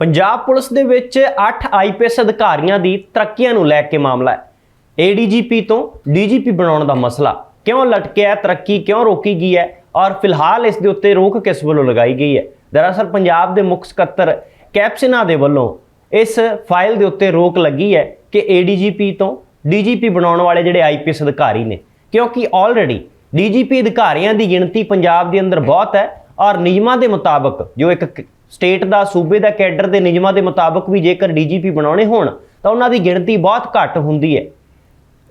Punjab police ਦੇ ਵਿੱਚ 8 IPS ਅਧਿਕਾਰੀਆਂ ਦੀ ਤਰੱਕੀਆਂ ਨੂੰ ਲੈ ਕੇ ਮਾਮਲਾ ਹੈ। ਏਡੀਜੀਪੀ ਤੋਂ ਡੀਜੀਪੀ ਬਣਾਉਣ ਦਾ ਮਸਲਾ। ਕਿਉਂ ਲਟਕਿਆ ਤਰੱਕੀ ਕਿਉਂ ਰੋਕੀ ਗਈ ਹੈ ਔਰ ਫਿਲਹਾਲ ਇਸ ਦੇ ਉੱਤੇ ਰੋਕ ਕਿਸ ਵੱਲੋਂ ਲਗਾਈ ਗਈ ਹੈ? ਦਰਅਸਲ ਪੰਜਾਬ ਦੇ ਮੁੱਖ ਸਕੱਤਰ ਕੈਪਸਿਨਾ ਦੇ ਵੱਲੋਂ ਇਸ ਫਾਈਲ ਦੇ ਉੱਤੇ ਰੋਕ ਲੱਗੀ ਹੈ ਕਿ ਏਡੀਜੀਪੀ ਤੋਂ ਡੀਜੀਪੀ ਬਣਾਉਣ ਵਾਲੇ ਜਿਹੜੇ ਆਈਪੀਐਸ ਅਧਿਕਾਰੀ ਨੇ। ਕਿਉਂਕਿ ਆਲਰੇਡੀ ਡੀਜੀਪੀ ਅਧਿਕਾਰੀਆਂ ਦੀ ਗਿਣਤੀ ਪੰਜਾਬ ਦੇ ਅੰਦਰ ਬਹੁਤ ਹੈ ਔਰ ਨਿਯਮਾਂ ਦੇ ਮੁਤਾਬਕ ਜੋ ਇੱਕ ਸਟੇਟ ਦਾ, ਸੂਬੇ ਦਾ, ਕੈਡਰ ਦੇ ਨਿਯਮਾਂ ਦੇ ਮੁਤਾਬਕ ਵੀ ਜੇਕਰ ਡੀਜੀਪੀ ਬਣਾਉਣੇ ਹੋਣ, ਤਾਂ ਉਹਨਾਂ ਦੀ ਗਿਣਤੀ ਬਹੁਤ ਘੱਟ ਹੁੰਦੀ ਹੈ।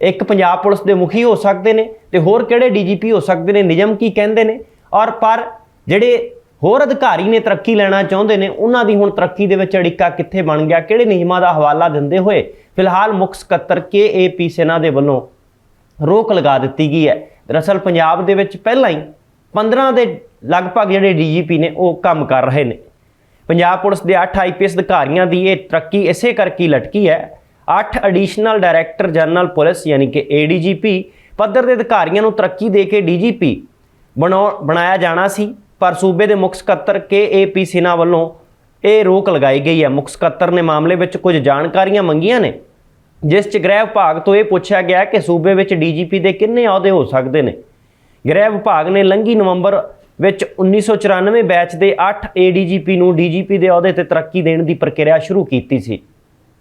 ਇੱਕ ਪੰਜਾਬ ਪੁਲਿਸ ਦੇ ਮੁਖੀ ਹੋ ਸਕਦੇ ਨੇ ਤੇ ਹੋਰ ਕਿਹੜੇ ਡੀਜੀਪੀ ਹੋ ਸਕਦੇ ਨੇ, ਨਿਯਮ ਕੀ ਕਹਿੰਦੇ ਨੇ? ਔਰ ਪਰ ਜਿਹੜੇ ਹੋਰ ਅਧਿਕਾਰੀ ਨੇ ਤਰੱਕੀ ਲੈਣਾ ਚਾਹੁੰਦੇ ਨੇ, ਉਹਨਾਂ ਦੀ ਹੁਣ ਤਰੱਕੀ ਦੇ ਵਿੱਚ ਅੜਿੱਕਾ ਕਿੱਥੇ ਬਣ ਗਿਆ, ਕਿਹੜੇ ਨਿਯਮਾਂ ਦਾ ਹਵਾਲਾ ਦਿੰਦੇ ਹੋਏ ਫਿਲਹਾਲ ਮੁੱਖ ਸਕੱਤਰ ਕੇਏਪੀ ਸੈਨਾ ਦੇ ਵੱਲੋਂ ਰੋਕ ਲਗਾ ਦਿੱਤੀ ਗਈ ਹੈ। ਦਰਅਸਲ ਪੰਜਾਬ ਦੇ ਵਿੱਚ ਪਹਿਲਾਂ ਹੀ 15 ਦੇ ਲਗਭਗ ਜਿਹੜੇ ਡੀਜੀਪੀ ਨੇ, ਉਹ ਕੰਮ ਕਰ ਰਹੇ ਨੇ। ਪੰਜਾਬ ਪੁਲਿਸ ਦੇ 8 ਆਈਪੀਐਸ ਅਧਿਕਾਰੀਆਂ ਦੀ ਇਹ ਤਰੱਕੀ ਇਸੇ ਕਰਕੇ ਲਟਕੀ ਹੈ। 8 ਐਡੀਸ਼ਨਲ ਡਾਇਰੈਕਟਰ ਜਨਰਲ ਪੁਲਿਸ ਯਾਨੀ ਕਿ ਏਡੀਜੀਪੀ ਪੱਧਰ ਦੇ ਅਧਿਕਾਰੀਆਂ ਨੂੰ ਤਰੱਕੀ ਦੇ ਕੇ ਡੀਜੀਪੀ ਬਣਾਇਆ ਜਾਣਾ ਸੀ। ਪਰ ਸੂਬੇ ਦੇ ਮੁੱਖ ਸਕੱਤਰ ਕੇਏਪੀ ਸਿਨਾ ਵੱਲੋਂ ਇਹ ਰੋਕ ਲਗਾਈ ਗਈ ਹੈ। ਮੁੱਖ ਸਕੱਤਰ ਨੇ ਮਾਮਲੇ ਵਿੱਚ ਕੁਝ ਜਾਣਕਾਰੀਆਂ ਮੰਗੀਆਂ ਨੇ, ਜਿਸ ਚ ਗ੍ਰਹਿ ਵਿਭਾਗ ਤੋਂ ਇਹ ਪੁੱਛਿਆ ਗਿਆ ਕਿ ਸੂਬੇ ਵਿੱਚ ਡੀਜੀਪੀ ਦੇ ਕਿੰਨੇ ਅਹੁਦੇ ਹੋ ਸਕਦੇ ਨੇ। ਗ੍ਰਹਿ ਵਿਭਾਗ ਨੇ ਲੰਘੀ ਨਵੰਬਰ ਵਿੱਚ 1994 ਬੈਚ ਦੇ 8 ਏਡੀਜੀਪੀ ਨੂੰ ਡੀਜੀਪੀ ਦੇ ਅਹੁਦੇ ਤੇ ਤਰੱਕੀ ਦੇਣ ਦੀ ਪ੍ਰਕਿਰਿਆ ਸ਼ੁਰੂ ਕੀਤੀ ਸੀ।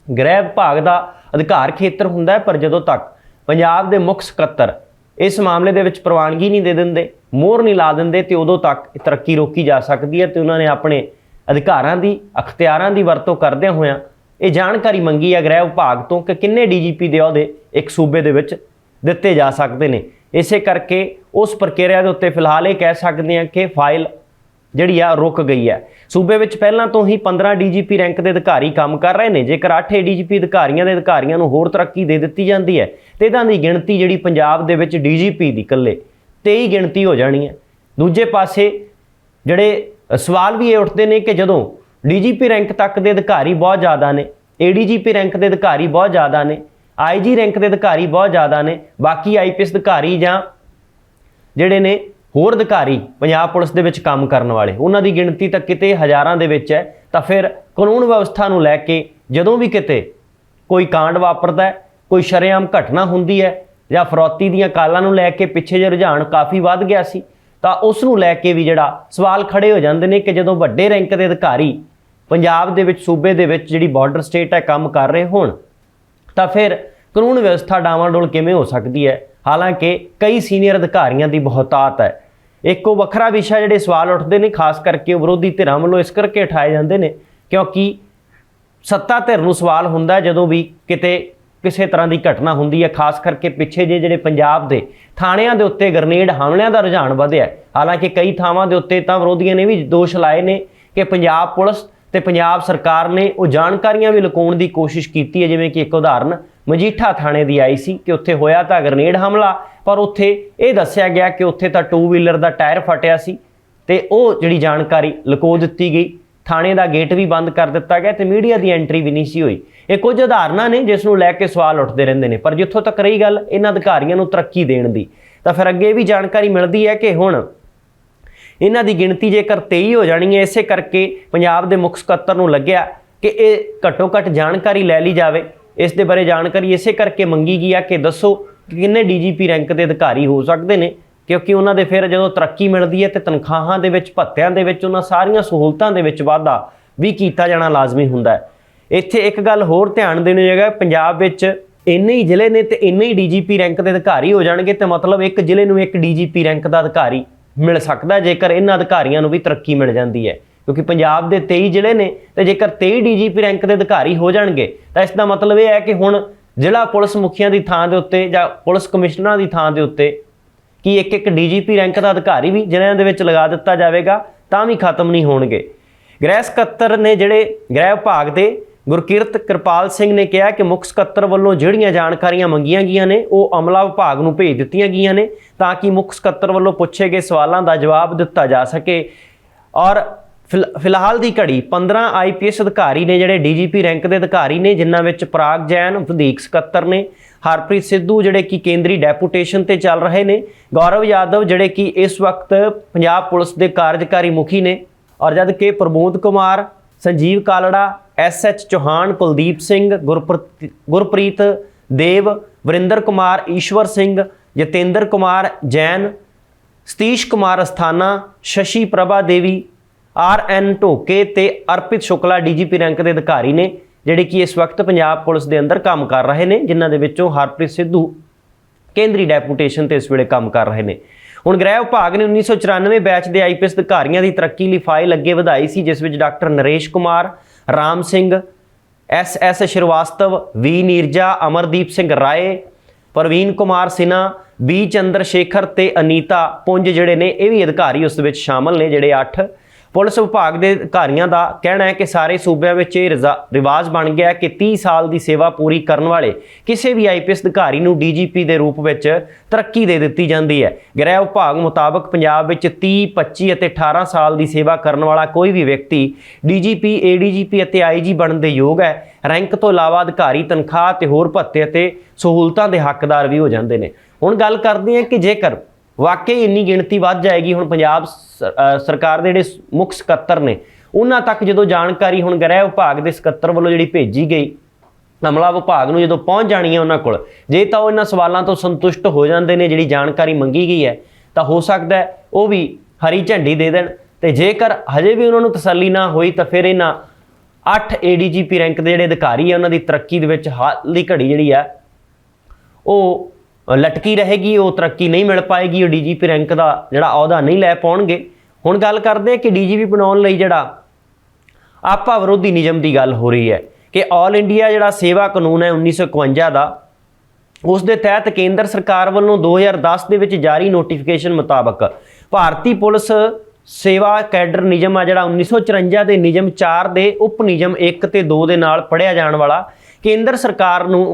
ਗ੍ਰਹਿ ਵਿਭਾਗ ਦਾ ਅਧਿਕਾਰ ਖੇਤਰ ਹੁੰਦਾ ਹੈ, ਪਰ ਜਦੋਂ ਤੱਕ ਪੰਜਾਬ ਦੇ ਮੁੱਖ ਸਕੱਤਰ ਇਸ ਮਾਮਲੇ ਦੇ ਵਿੱਚ ਪ੍ਰਵਾਨਗੀ ਨਹੀਂ ਦੇ ਦਿੰਦੇ, ਮੋਹਰ ਨਹੀਂ ਲਾ ਦਿੰਦੇ, ਤੇ ਉਦੋਂ ਤੱਕ ਤਰੱਕੀ ਰੋਕੀ ਜਾ ਸਕਦੀ ਹੈ, ਤੇ ਉਹਨਾਂ ਨੇ ਆਪਣੇ ਅਧਿਕਾਰਾਂ ਦੀ, ਅਖਤਿਆਰਾਂ ਦੀ ਵਰਤੋਂ ਕਰਦਿਆਂ ਹੋਇਆਂ ਇਹ ਜਾਣਕਾਰੀ ਮੰਗੀ ਹੈ ਗ੍ਰਹਿ ਵਿਭਾਗ ਤੋਂ ਕਿ ਕਿੰਨੇ ਡੀਜੀਪੀ ਦੇ ਅਹੁਦੇ ਇੱਕ ਸੂਬੇ ਦੇ ਵਿੱਚ ਦਿੱਤੇ ਜਾ ਸਕਦੇ ਨੇ। ਇਸੇ ਕਰਕੇ ਉਸ ਪ੍ਰਕਿਰਿਆ ਦੇ ਉੱਤੇ ਫਿਲਹਾਲ ਇਹ ਕਹਿ ਸਕਦੇ ਹਾਂ ਕਿ ਫਾਈਲ ਜਿਹੜੀ ਆ ਰੁਕ ਗਈ ਹੈ। ਸੂਬੇ ਵਿੱਚ ਪਹਿਲਾਂ ਤੋਂ ਹੀ 15 ਡੀਜੀਪੀ ਰੈਂਕ ਦੇ ਅਧਿਕਾਰੀ ਕੰਮ ਕਰ ਰਹੇ ਨੇ। ਜੇਕਰ 8 ਡੀਜੀਪੀ ਅਧਿਕਾਰੀਆਂ ਦੇ ਅਧਿਕਾਰੀਆਂ ਨੂੰ ਹੋਰ ਤਰੱਕੀ ਦੇ ਦਿੱਤੀ ਜਾਂਦੀ ਹੈ, ਤੇ ਇਹਨਾਂ ਦੀ ਗਿਣਤੀ ਜਿਹੜੀ ਪੰਜਾਬ ਦੇ ਵਿੱਚ ਡੀਜੀਪੀ ਦੀ ਇਕੱਲੇ 23 ਗਿਣਤੀ ਹੋ ਜਾਣੀ ਹੈ। ਦੂਜੇ ਪਾਸੇ ਜਿਹੜੇ ਸਵਾਲ ਵੀ ਇਹ ਉੱਠਦੇ ਨੇ ਕਿ ਜਦੋਂ ਡੀਜੀਪੀ ਰੈਂਕ ਤੱਕ ਦੇ ਅਧਿਕਾਰੀ ਬਹੁਤ ਜ਼ਿਆਦਾ ਨੇ, ਏਡੀਜੀਪੀ ਰੈਂਕ ਦੇ ਅਧਿਕਾਰੀ ਬਹੁਤ ਜ਼ਿਆਦਾ ਨੇ ਆਈਜੀ ਰੈਂਕ ਦੇ ਅਧਿਕਾਰੀ ਬਹੁਤ ਜ਼ਿਆਦਾ ਨੇ, ਬਾਕੀ ਆਈਪੀਐਸ ਅਧਿਕਾਰੀ ਜਾਂ ਜਿਹੜੇ ਨੇ ਹੋਰ ਅਧਿਕਾਰੀ ਪੰਜਾਬ ਪੁਲਿਸ ਦੇ ਵਿੱਚ ਕੰਮ ਕਰਨ ਵਾਲੇ, ਉਹਨਾਂ ਦੀ ਗਿਣਤੀ ਤਾਂ ਕਿਤੇ ਹਜ਼ਾਰਾਂ ਦੇ ਵਿੱਚ ਹੈ, ਤਾਂ ਫਿਰ ਕਾਨੂੰਨ ਵਿਵਸਥਾ ਨੂੰ ਲੈ ਕੇ ਜਦੋਂ ਵੀ ਕਿਤੇ ਕੋਈ ਕਾਂਡ ਵਾਪਰਦਾ ਹੈ, ਕੋਈ ਸ਼ਰੇਆਮ ਘਟਨਾ ਹੁੰਦੀ ਹੈ ਜਾਂ ਫਰੌਤੀ ਦੀਆਂ ਕਾਲਾਂ ਨੂੰ ਲੈ ਕੇ ਪਿੱਛੇ ਜੇ ਰੁਝਾਨ ਕਾਫੀ ਵੱਧ ਗਿਆ ਸੀ, ਤਾਂ ਉਸ ਨੂੰ ਲੈ ਕੇ ਵੀ ਜਿਹੜਾ ਸਵਾਲ ਖੜੇ ਹੋ ਜਾਂਦੇ ਨੇ ਕਿ ਜਦੋਂ ਵੱਡੇ ਰੈਂਕ ਦੇ ਅਧਿਕਾਰੀ ਪੰਜਾਬ ਦੇ ਵਿੱਚ ਸੂਬੇ ਦੇ ਵਿੱਚ ਜਿਹੜੀ ਬਾਰਡਰ ਸਟੇਟ ਹੈ, ਕੰਮ ਕਰ ਰਹੇ ਹੋਣ ਤਾਂ ਫਿਰ ਕਾਨੂੰਨ ਵਿਵਸਥਾ ਡਾਵਾਂਡੋਲ ਕਿਵੇਂ ਹੋ ਸਕਦੀ ਹੈ? ਹਾਲਾਂਕਿ ਕਈ ਸੀਨੀਅਰ ਅਧਿਕਾਰੀਆਂ ਦੀ ਬਹੁਤਾਤ ਹੈ। ਇੱਕੋ ਵੱਖਰਾ ਵਿਸ਼ਾ ਜਿਹੜੇ ਸਵਾਲ ਉੱਠਦੇ ਨੇ, ਖਾਸ ਕਰਕੇ ਵਿਰੋਧੀ ਧਿਰਾਂ ਵੱਲੋਂ ਇਸ ਕਰਕੇ ਉਠਾਏ ਜਾਂਦੇ ਨੇ, ਕਿਉਂਕਿ ਸੱਤਾ ਧਿਰ ਨੂੰ ਸਵਾਲ ਹੁੰਦਾ ਜਦੋਂ ਵੀ ਕਿਤੇ ਕਿਸੇ ਤਰ੍ਹਾਂ ਦੀ ਘਟਨਾ ਹੁੰਦੀ ਹੈ, ਖਾਸ ਕਰਕੇ ਪਿੱਛੇ ਜੇ ਜਿਹੜੇ ਪੰਜਾਬ ਦੇ ਥਾਣਿਆਂ ਦੇ ਉੱਤੇ ਗਰਨੇਡ ਹਮਲਿਆਂ ਦਾ ਰੁਝਾਨ ਵਧਿਆ ਹਾਲਾਂਕਿ ਕਈ ਥਾਵਾਂ ਦੇ ਉੱਤੇ ਤਾਂ ਵਿਰੋਧੀਆਂ ਨੇ ਵੀ ਦੋਸ਼ ਲਾਏ ਨੇ ਕਿ ਪੰਜਾਬ ਪੁਲਿਸ ਤੇ ਪੰਜਾਬ ਸਰਕਾਰ ਨੇ ਉਹ ਜਾਣਕਾਰੀਆਂ ਵੀ ਲੁਕਾਉਣ ਦੀ ਕੋਸ਼ਿਸ਼ ਕੀਤੀ ਹੈ, ਜਿਵੇਂ ਕਿ ਇੱਕ ਉਦਾਹਰਨ, ਮਜੀਠਾ ਥਾਣੇ ਦੀ ਆਈ ਸੀ ਕਿ ਉੱਥੇ ਹੋਇਆ ਤਾਂ ਗ੍ਰਨੇਡ ਹਮਲਾ, ਪਰ ਉੱਥੇ ਇਹ ਦੱਸਿਆ ਗਿਆ ਕਿ ਉੱਥੇ ਤਾਂ ਟੂ ਵੀਲਰ ਦਾ ਟਾਇਰ ਫਟਿਆ ਸੀ ਤੇ ਉਹ ਜਿਹੜੀ ਜਾਣਕਾਰੀ ਲੁਕੋ ਦਿੱਤੀ ਗਈ। ਥਾਣੇ ਦਾ ਗੇਟ ਵੀ ਬੰਦ ਕਰ ਦਿੱਤਾ ਗਿਆ ਤੇ ਮੀਡੀਆ ਦੀ ਐਂਟਰੀ ਵੀ ਨਹੀਂ ਸੀ ਹੋਈ। ਇਹ ਕੁਝ ਉਦਾਹਰਨਾਂ ਨੇ ਜਿਸ ਨੂੰ ਲੈ ਕੇ ਸਵਾਲ ਉੱਠਦੇ ਰਹਿੰਦੇ ਨੇ, ਪਰ ਜਿੱਥੋਂ ਤੱਕ ਰਹੀ ਗੱਲ, ਇਹਨਾਂ ਅਧਿਕਾਰੀਆਂ ਨੂੰ ਤਰੱਕੀ ਦੇਣ ਦੀ। ਤਾਂ ਫਿਰ ਅੱਗੇ ਇਹ ਵੀ ਜਾਣਕਾਰੀ ਮਿਲਦੀ ਹੈ ਕਿ ਹੁਣ ਇਹਨਾਂ ਦੀ ਗਿਣਤੀ ਜੇਕਰ 23 ਹੋ ਜਾਣੀ ਹੈ, ਇਸੇ ਕਰਕੇ ਪੰਜਾਬ ਦੇ ਮੁੱਖ ਸਕੱਤਰ ਨੂੰ ਲੱਗਿਆ ਕਿ ਇਹ ਘੱਟੋ ਘੱਟ ਜਾਣਕਾਰੀ ਲੈ ਲਈ ਜਾਵੇ। ਇਸ ਦੇ ਬਾਰੇ ਜਾਣਕਾਰੀ ਇਸੇ ਕਰਕੇ ਮੰਗੀ ਗਈ ਆ ਕਿ ਦੱਸੋ ਕਿ ਕਿੰਨੇ ਡੀਜੀਪੀ ਰੈਂਕ ਦੇ ਅਧਿਕਾਰੀ ਹੋ ਸਕਦੇ ਨੇ, ਕਿਉਂਕਿ ਉਹਨਾਂ ਦੇ ਫਿਰ ਜਦੋਂ ਤਰੱਕੀ ਮਿਲਦੀ ਹੈ ਤੇ ਤਨਖਾਹਾਂ ਦੇ ਵਿੱਚ, ਭੱਤਿਆਂ ਦੇ ਵਿੱਚ, ਉਹਨਾਂ ਸਾਰੀਆਂ ਸਹੂਲਤਾਂ ਦੇ ਵਿੱਚ ਵਾਧਾ ਵੀ ਕੀਤਾ ਜਾਣਾ ਲਾਜ਼ਮੀ ਹੁੰਦਾ ਹੈ। ਇੱਥੇ ਇੱਕ ਗੱਲ ਹੋਰ ਧਿਆਨ ਦੇਣੀ ਜਗ੍ਹਾ, ਪੰਜਾਬ ਵਿੱਚ ਇੰਨੇ ਹੀ ਜ਼ਿਲ੍ਹੇ ਨੇ ਤੇ ਇੰਨੇ ਹੀ ਡੀਜੀਪੀ ਰੈਂਕ ਦੇ ਅਧਿਕਾਰੀ ਹੋ ਜਾਣਗੇ, ਤੇ ਮਤਲਬ ਇੱਕ ਜ਼ਿਲ੍ਹੇ ਨੂੰ ਇੱਕ ਡੀਜੀਪੀ ਰੈਂਕ ਦਾ ਅਧਿਕਾਰੀ ਮਿਲ ਸਕਦਾ, ਜੇਕਰ ਇਹਨਾਂ ਅਧਿਕਾਰੀਆਂ ਨੂੰ ਵੀ ਤਰੱਕੀ ਮਿਲ ਜਾਂਦੀ ਹੈ। ਕਿਉਂਕਿ ਪੰਜਾਬ ਦੇ 23 ਜ਼ਿਲ੍ਹੇ ਨੇ, ਤੇ ਜੇਕਰ 23 ਡੀਜੀਪੀ ਰੈਂਕ ਦੇ ਅਧਿਕਾਰੀ ਹੋ ਜਾਣਗੇ, ਤਾਂ ਇਸ ਦਾ ਮਤਲਬ ਇਹ ਹੈ ਕਿ ਹੁਣ ਜ਼ਿਲ੍ਹਾ ਪੁਲਿਸ ਮੁਖੀਆਂ ਦੀ ਥਾਂ ਦੇ ਉੱਤੇ ਜਾਂ ਪੁਲਿਸ ਕਮਿਸ਼ਨਰਾਂ ਦੀ ਥਾਂ ਦੇ ਉੱਤੇ ਕਿ ਇੱਕ ਇੱਕ ਡੀਜੀਪੀ ਰੈਂਕ ਦਾ ਅਧਿਕਾਰੀ ਵੀ ਜ਼ਿਲ੍ਹਿਆਂ ਦੇ ਵਿੱਚ ਲਗਾ ਦਿੱਤਾ ਜਾਵੇਗਾ, ਤਾਂ ਵੀ ਖਤਮ ਨਹੀਂ ਹੋਣਗੇ। ਗ੍ਰਹਿ ਸਕੱਤਰ ਨੇ ਜਿਹੜੇ ਗ੍ਰਹਿ ਵਿਭਾਗ ਦੇ ਗੁਰਕਿਰਤ ਕਿਰਪਾਲ ਸਿੰਘ ਨੇ ਕਿਹਾ ਕਿ ਮੁੱਖ ਸਕੱਤਰ ਵੱਲੋਂ ਜਿਹੜੀਆਂ ਜਾਣਕਾਰੀਆਂ ਮੰਗੀਆਂ ਗਈਆਂ ਨੇ, ਉਹ ਅਮਲਾ ਵਿਭਾਗ ਨੂੰ ਭੇਜ ਦਿੱਤੀਆਂ ਗਈਆਂ ਨੇ ਤਾਂ ਕਿ ਮੁੱਖ ਸਕੱਤਰ ਵੱਲੋਂ ਪੁੱਛੇ ਗਏ ਸਵਾਲਾਂ ਦਾ ਜਵਾਬ ਦਿੱਤਾ ਜਾ ਸਕੇ। ਔਰ ਫਿਲ- ਫਿਲਹਾਲ ਦੀ ਘੜੀ 15 ਆਈਪੀਐਸ ਅਧਿਕਾਰੀ ਨੇ ਜਿਹੜੇ ਡੀਜੀਪੀ ਰੈਂਕ ਦੇ ਅਧਿਕਾਰੀ ਨੇ, ਜਿਨ੍ਹਾਂ ਵਿੱਚ ਪ੍ਰਾਗ ਜੈਨ, ਵਧੀਕ ਸਕੱਤਰ ਨੇ, ਹਰਪ੍ਰੀਤ ਸਿੱਧੂ ਜਿਹੜੇ ਕਿ ਕੇਂਦਰੀ ਡੈਪੂਟੇਸ਼ਨ ਤੇ ਚੱਲ ਰਹੇ ਨੇ, ਗੌਰਵ ਯਾਦਵ ਜਿਹੜੇ ਕਿ ਇਸ ਵਕਤ ਪੰਜਾਬ ਪੁਲਿਸ ਦੇ ਕਾਰਜਕਾਰੀ ਮੁਖੀ ਨੇ, ਔਰ ਜਦ ਕਿ Pramod Kumar, Sanjeev Kalra S H Chauhan, Kuldeep Singh, Gurpreet Gurpreet Dev, Varinder Kumar, Ishwar Singh, Jatinder Kumar, Jain, Satish Kumar Asthana, Shashi Prabha Devi, R N Dhoke ਤੇ ਅਰਪਿਤ ਸ਼ੁਕਲਾ ਡੀਜੀਪੀ ਰੈਂਕ ਦੇ ਅਧਿਕਾਰੀ ਨੇ, ਜਿਹੜੇ ਕਿ ਇਸ ਵਕਤ ਪੰਜਾਬ ਪੁਲਿਸ ਦੇ ਅੰਦਰ ਕੰਮ ਕਰ ਰਹੇ ਨੇ, ਜਿਨ੍ਹਾਂ ਦੇ ਵਿੱਚੋਂ ਹਰਪ੍ਰੀਤ ਸਿੱਧੂ ਕੇਂਦਰੀ ਡੈਪੂਟੇਸ਼ਨ ਤੇ ਇਸ ਵੇਲੇ ਕੰਮ ਕਰ ਰਹੇ ਨੇ। ਹੁਣ ਗ੍ਰਹਿ ਵਿਭਾਗ ਨੇ 1994 ਬੈਚ ਦੇ ਆਈਪੀਐਸ ਅਧਿਕਾਰੀਆਂ ਦੀ ਤਰੱਕੀ ਲਈ ਫਾਈਲ ਅੱਗੇ ਵਧਾਈ ਸੀ, ਜਿਸ ਵਿੱਚ doctor Naresh Kumar Ram Singh, S S Srivastava, V Neerja, Amardeep Singh Rai, Praveen Kumar Sinha B Chandra Shekhar ਤੇ ਅਨੀਤਾ ਪੁੰਜ ਜਿਹੜੇ ਨੇ, ਇਹ ਵੀ ਅਧਿਕਾਰੀ ਉਸ ਵਿੱਚ ਸ਼ਾਮਲ ਨੇ, ਜਿਹੜੇ 8 ਪੁਲਿਸ ਵਿਭਾਗ ਦੇ ਅਧਿਕਾਰੀਆਂ ਦਾ ਕਹਿਣਾ ਹੈ ਕਿ ਸਾਰੇ ਸੂਬਿਆਂ ਵਿੱਚ ਇਹ ਰਿਜ਼ਾ- ਰਿਵਾਜ ਬਣ ਗਿਆ ਕਿ 30 ਸਾਲ ਦੀ ਸੇਵਾ ਪੂਰੀ ਕਰਨ ਵਾਲੇ ਕਿਸੇ ਵੀ ਆਈਪੀਐਸ ਅਧਿਕਾਰੀ ਨੂੰ ਡੀਜੀਪੀ ਦੇ ਰੂਪ ਵਿੱਚ ਤਰੱਕੀ ਦੇ ਦਿੱਤੀ ਜਾਂਦੀ ਹੈ। ਗ੍ਰਹਿ ਵਿਭਾਗ ਮੁਤਾਬਕ ਪੰਜਾਬ ਵਿੱਚ 30 25 ਅਤੇ 18 ਸਾਲ ਦੀ ਸੇਵਾ ਕਰਨ ਵਾਲਾ ਕੋਈ ਵੀ ਵਿਅਕਤੀ ਡੀਜੀਪੀ, ਏਡੀਜੀਪੀ ਅਤੇ ਆਈਜੀ ਬਣਨ ਦੇ ਯੋਗ ਹੈ। ਰੈਂਕ ਤੋਂ ਇਲਾਵਾ ਅਧਿਕਾਰੀ ਤਨਖਾਹ ਤੇ ਹੋਰ ਭੱਤੇ ਅਤੇ ਸਹੂਲਤਾਂ ਦੇ ਹੱਕਦਾਰ ਵੀ ਹੋ ਜਾਂਦੇ ਨੇ। ਹੁਣ ਗੱਲ ਕਰਦੇ ਹਾਂ ਕਿ ਜੇਕਰ ਵਾਕਈ ਇੰਨੀ ਗਿਣਤੀ ਵੱਧ ਜਾਏਗੀ ਹੁਣ ਪੰਜਾਬ ਸ- ਸਰਕਾਰ ਦੇ ਜਿਹੜੇ ਮੁੱਖ ਸਕੱਤਰ ਨੇ, ਉਹਨਾਂ ਤੱਕ ਜਦੋਂ ਜਾਣਕਾਰੀ ਹੁਣ ਗ੍ਰਹਿ ਵਿਭਾਗ ਦੇ ਸਕੱਤਰ ਵੱਲੋਂ ਜਿਹੜੀ ਭੇਜੀ ਗਈ ਅਮਲਾ ਵਿਭਾਗ ਨੂੰ ਜਦੋਂ ਪਹੁੰਚ ਜਾਣੀ ਹੈ ਉਹਨਾਂ ਕੋਲ, ਜੇ ਤਾਂ ਉਹ ਇਹਨਾਂ ਸਵਾਲਾਂ ਤੋਂ ਸੰਤੁਸ਼ਟ ਹੋ ਜਾਂਦੇ ਨੇ, ਜਿਹੜੀ ਜਾਣਕਾਰੀ ਮੰਗੀ ਗਈ ਹੈ, ਤਾਂ ਹੋ ਸਕਦਾ ਹੈ ਉਹ ਵੀ ਹਰੀ ਝੰਡੀ ਦੇ ਦੇਣ ਤੇ ਜੇਕਰ ਹਜੇ ਵੀ ਉਹਨਾਂ ਨੂੰ ਤਸੱਲੀ ਨਾ ਹੋਈ ਤਾਂ ਫਿਰ ਇਹਨਾਂ 8 ਏਡੀਜੀਪੀ ਰੈਂਕ ਦੇ ਜਿਹੜੇ ਅਧਿਕਾਰੀ ਆ ਉਹਨਾਂ ਦੀ ਤਰੱਕੀ ਦੇ ਵਿੱਚ ਹਾਲ ਦੀ ਘੜੀ ਜਿਹੜੀ ਆ ਉਹ ਲਟਕੀ ਰਹੇਗੀ, ਉਹ ਤਰੱਕੀ ਨਹੀਂ ਮਿਲ ਪਾਏਗੀ, ਉਹ ਡੀਜੀਪੀ ਰੈਂਕ ਦਾ ਜਿਹੜਾ ਅਹੁਦਾ ਨਹੀਂ ਲੈ ਪਾਉਣਗੇ। ਹੁਣ ਗੱਲ ਕਰਦੇ ਹਾਂ ਕਿ ਡੀਜੀਪੀ ਬਣਾਉਣ ਲਈ ਜਿਹੜਾ ਆਪਾ ਵਿਰੋਧੀ ਨਿਯਮ ਦੀ ਗੱਲ ਹੋ ਰਹੀ ਹੈ ਕਿ ਆਲ ਇੰਡੀਆ ਜਿਹੜਾ ਸੇਵਾ ਕਾਨੂੰਨ ਹੈ 1951 ਦਾ, ਉਸ ਦੇ ਤਹਿਤ ਕੇਂਦਰ ਸਰਕਾਰ ਵੱਲੋਂ 2010 ਦੇ ਵਿੱਚ ਜਾਰੀ ਨੋਟੀਫਿਕੇਸ਼ਨ ਮੁਤਾਬਕ ਭਾਰਤੀ ਪੁਲਿਸ ਸੇਵਾ ਕੈਡਰ ਨਿਯਮ ਆ ਜਿਹੜਾ 1954 ਦੇ ਨਿਯਮ 4 ਦੇ, ਉਪ ਨਿਯਮ 1 ਤੇ 2 ਦੇ ਨਾਲ ਪੜਿਆ ਜਾਣ ਵਾਲਾ ਕੇਂਦਰ ਸਰਕਾਰ ਨੂੰ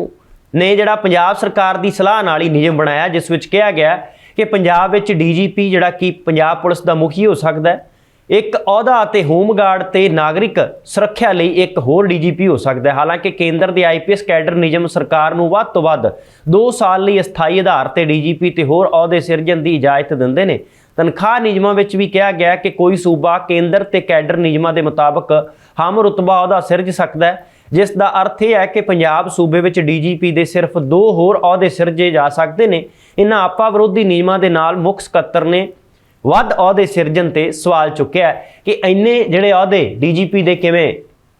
ਨੇ ਜਿਹੜਾ ਪੰਜਾਬ ਸਰਕਾਰ ਦੀ ਸਲਾਹ ਨਾਲ ਹੀ ਨਿਯਮ ਬਣਾਇਆ, ਜਿਸ ਵਿੱਚ ਕਿਹਾ ਗਿਆ ਕਿ ਪੰਜਾਬ ਵਿੱਚ ਡੀਜੀਪੀ ਜਿਹੜਾ ਕਿ ਪੰਜਾਬ ਪੁਲਿਸ ਦਾ ਮੁਖੀ ਹੋ ਸਕਦਾ ਹੈ। ਇੱਕ ਅਹੁਦਾ ਅਤੇ ਹੋਮਗਾਰਡ ਤੇ ਨਾਗਰਿਕ ਸੁਰੱਖਿਆ ਲਈ ਇੱਕ ਹੋਰ ਡੀਜੀਪੀ ਹੋ ਸਕਦਾ ਹੈ। ਹਾਲਾਂਕਿ ਕੇਂਦਰ ਦੇ ਆਈਪੀਐਸ ਕੈਡਰ ਨਿਯਮ ਸਰਕਾਰ ਨੂੰ ਵੱਧ ਤੋਂ ਵੱਧ 2 ਸਾਲ ਲਈ ਅਸਥਾਈ ਆਧਾਰ ਤੇ ਡੀਜੀਪੀ ਤੇ ਹੋਰ ਅਹੁਦੇ ਸਿਰਜਣ ਦੀ ਇਜਾਜ਼ਤ ਦਿੰਦੇ ਨੇ। ਤਨਖਾਹ ਨਿਯਮਾਂ ਵਿੱਚ ਵੀ ਕਿਹਾ ਗਿਆ ਕਿ ਕੋਈ ਸੂਬਾ ਕੇਂਦਰ ਤੇ ਕੈਡਰ ਨਿਯਮਾਂ ਦੇ ਮੁਤਾਬਕ ਹਮ ਰੁਤਬਾ ਅਹੁਦਾ ਸਿਰਜ ਸਕਦਾ ਹੈ। ਜਿਸ ਦਾ ਅਰਥ ਇਹ ਹੈ ਕਿ ਪੰਜਾਬ ਸੂਬੇ ਵਿੱਚ ਡੀਜੀਪੀ ਦੇ ਸਿਰਫ ਦੋ ਹੋਰ ਅਹੁਦੇ ਸਿਰਜੇ ਜਾ ਸਕਦੇ ਨੇ। ਇਹਨਾਂ ਆਪਾ ਵਿਰੋਧੀ ਨਿਯਮਾਂ ਦੇ ਨਾਲ ਮੁੱਖ ਸਕੱਤਰ ਨੇ ਵੱਧ ਅਹੁਦੇ ਸਿਰਜਣ ਤੇ ਸਵਾਲ ਚੁੱਕਿਆ ਕਿ ਇੰਨੇ ਜਿਹੜੇ ਅਹੁਦੇ ਡੀਜੀਪੀ ਦੇ ਕਿਵੇਂ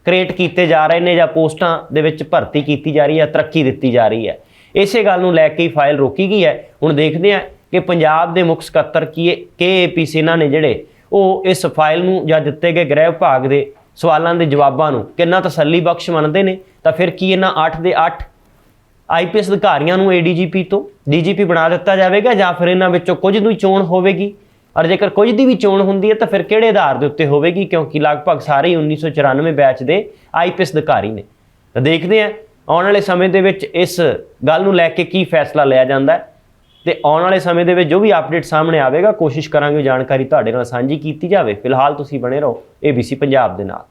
ਕ੍ਰੀਏਟ ਕੀਤੇ ਜਾ ਰਹੇ ਨੇ ਜਾਂ ਪੋਸਟਾਂ ਦੇ ਵਿੱਚ ਭਰਤੀ ਕੀਤੀ ਜਾ ਰਹੀ ਹੈ ਤਰੱਕੀ ਦਿੱਤੀ ਜਾ ਰਹੀ ਹੈ। ਇਸੇ ਗੱਲ ਨੂੰ ਲੈ ਕੇ ਹੀ ਫਾਈਲ ਰੋਕੀ ਗਈ ਹੈ। ਹੁਣ ਦੇਖਦੇ ਹਾਂ ਕਿ ਪੰਜਾਬ ਦੇ ਮੁੱਖ ਸਕੱਤਰ ਕੀ ਕੇਏਪੀ ਸੇਨਾ ਨੇ ਜਿਹੜੇ ਉਹ ਇਸ ਫਾਈਲ ਨੂੰ ਜਾਂ ਦਿੱਤੇ ਗਏ ਗ੍ਰਹਿ ਵਿਭਾਗ ਦੇ ਸਵਾਲਾਂ ਦੇ ਜਵਾਬਾਂ ਨੂੰ ਕਿੰਨਾ ਤਸੱਲੀ ਬਖਸ਼ ਮੰਨਦੇ ਨੇ, ਤਾਂ ਫਿਰ ਕੀ ਇਹਨਾਂ 8 ਦੇ 8 ਆਈਪੀਐਸ ਅਧਿਕਾਰੀਆਂ ਨੂੰ ਏਡੀਜੀਪੀ ਤੋਂ ਡੀਜੀਪੀ ਬਣਾ ਦਿੱਤਾ ਜਾਵੇਗਾ ਜਾਂ ਫਿਰ ਇਹਨਾਂ ਵਿੱਚੋਂ ਕੁਝ ਦੀ ਚੋਣ ਹੋਵੇਗੀ? ਔਰ ਜੇਕਰ ਕੁਝ ਦੀ ਵੀ ਚੋਣ ਹੁੰਦੀ ਹੈ ਤਾਂ ਫਿਰ ਕਿਹੜੇ ਆਧਾਰ ਦੇ ਉੱਤੇ ਹੋਵੇਗੀ? ਕਿਉਂਕਿ ਲਗਭਗ ਸਾਰੇ ਹੀ 1994 ਬੈਚ ਦੇ ਆਈਪੀਐਸ ਅਧਿਕਾਰੀ ਨੇ। ਤਾਂ ਦੇਖਦੇ ਹਾਂ, ਆਉਣ ਵਾਲੇ ਸਮੇਂ ਦੇ ਵਿੱਚ ਇਸ ਗੱਲ ਨੂੰ ਲੈ ਕੇ ਕੀ ਫੈਸਲਾ ਲਿਆ ਜਾਂਦਾ ਹੈ। ਤੇ ਆਉਣ ਵਾਲੇ ਸਮੇਂ ਦੇ ਵਿੱਚ ਜੋ ਵੀ ਅਪਡੇਟ ਸਾਹਮਣੇ ਆਵੇਗਾ, ਕੋਸ਼ਿਸ਼ ਕਰਾਂਗੇ ਜਾਣਕਾਰੀ ਤੁਹਾਡੇ ਨਾਲ ਸਾਂਝੀ ਕੀਤੀ ਜਾਵੇ। ਫਿਲਹਾਲ ਤੁਸੀਂ ਬਣੇ ਰਹੋ ABC ਪੰਜਾਬ ਦੇ ਨਾਲ।